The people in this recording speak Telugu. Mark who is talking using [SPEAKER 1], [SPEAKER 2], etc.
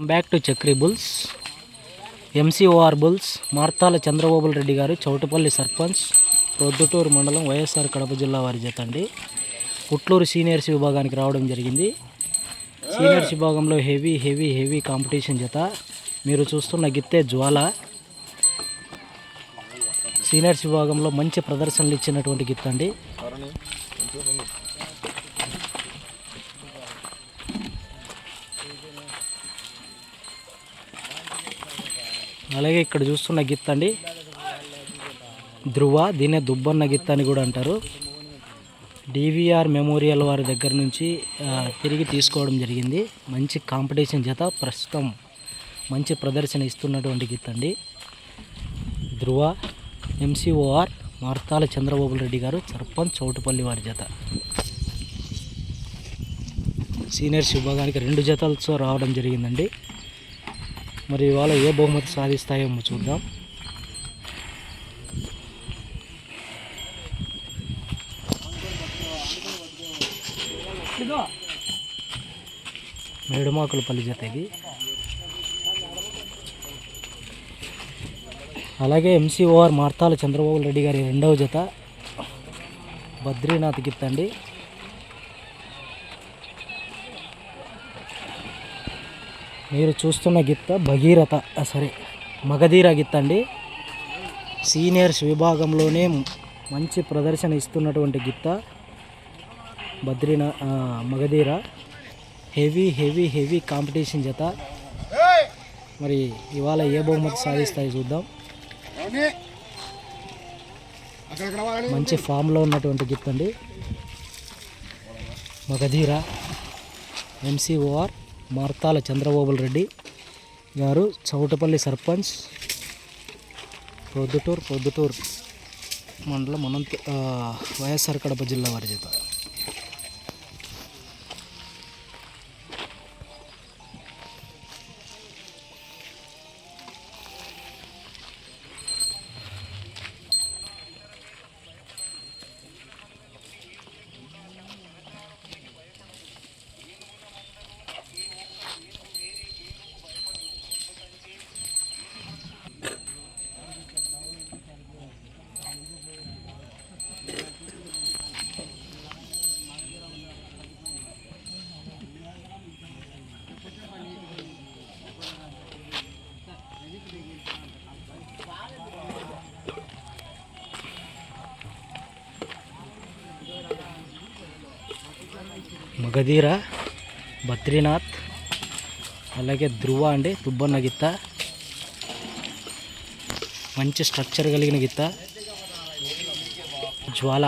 [SPEAKER 1] Back to Chakri bulls MCOR bulls Marthala చంద్రబాబుల Reddy గారు చౌటపల్లి సర్పంచ్ ప్రొద్దుటూరు మండలం వైఎస్ఆర్ కడప జిల్లా వారి జత అండి. పుట్లూరు సీనియర్స్ విభాగానికి రావడం జరిగింది. సీనియర్స్ విభాగంలో హెవీ హెవీ హెవీ కాంపిటీషన్ జత. మీరు చూస్తున్న గిత్తే జ్వాల. సీనియర్స్ విభాగంలో మంచి ప్రదర్శనలు ఇచ్చినటువంటి గిత్త అలాగే ఇక్కడ చూస్తున్న గిత్త అండి. ధృవ దీనే దుబ్బన్న గిత్త అని కూడా అంటారు. డివిఆర్ మెమోరియల్ వారి దగ్గర నుంచి తిరిగి తీసుకోవడం జరిగింది. మంచి కాంపిటీషన్ చేత ప్రస్తుతం మంచి ప్రదర్శన ఇస్తున్నటువంటి గిత్త అండి. ధృవ ఎంసీఓఆర్ మార్తాల చంద్రబాబు రెడ్డి గారు సర్పంచ్ చౌటుపల్లి వారి జత. సీనియర్స్ విభాగానికి రెండు జతలతో రావడం జరిగిందండి. మరి ఇవాళ ఏ బహుమతి సాధిస్తాయో చూద్దాం. మేడుమాకుల పల్లి జత ఇది అలాగే ఎంసీఓఆర్ మార్తాల చంద్రబాబు రెడ్డి గారి రెండవ జత. బద్రీనాథ్ గిత్తండి. మీరు చూస్తున్న గిత్త భగీరథ సరే మగధీర గిత్త అండి. సీనియర్స్ విభాగంలోనే మంచి ప్రదర్శన ఇస్తున్నటువంటి గిత్త బద్రీనా Magadheera. Heavy heavy heavy competition జత. మరి ఇవాళ ఏ బహుమతి సాధిస్తాయి చూద్దాం. మంచి ఫామ్లో ఉన్నటువంటి గిత్త అండి. మగధీర ఎంసీఓఆర్ మార్తాల చంద్రబాబు రెడ్డి గారు చౌటపల్లి సర్పంచ్ ప్రొద్దుటూరు ప్రొద్దుటూరు మండలం అనంత వైఎస్ఆర్ కడప జిల్లా వారి చేత. మగధీర బద్రీనాథ్ అలాగే ధృవ అండి దుబ్బన్న గిత్త. మంచి స్ట్రక్చర్ కలిగిన గిత్త. జ్వాల.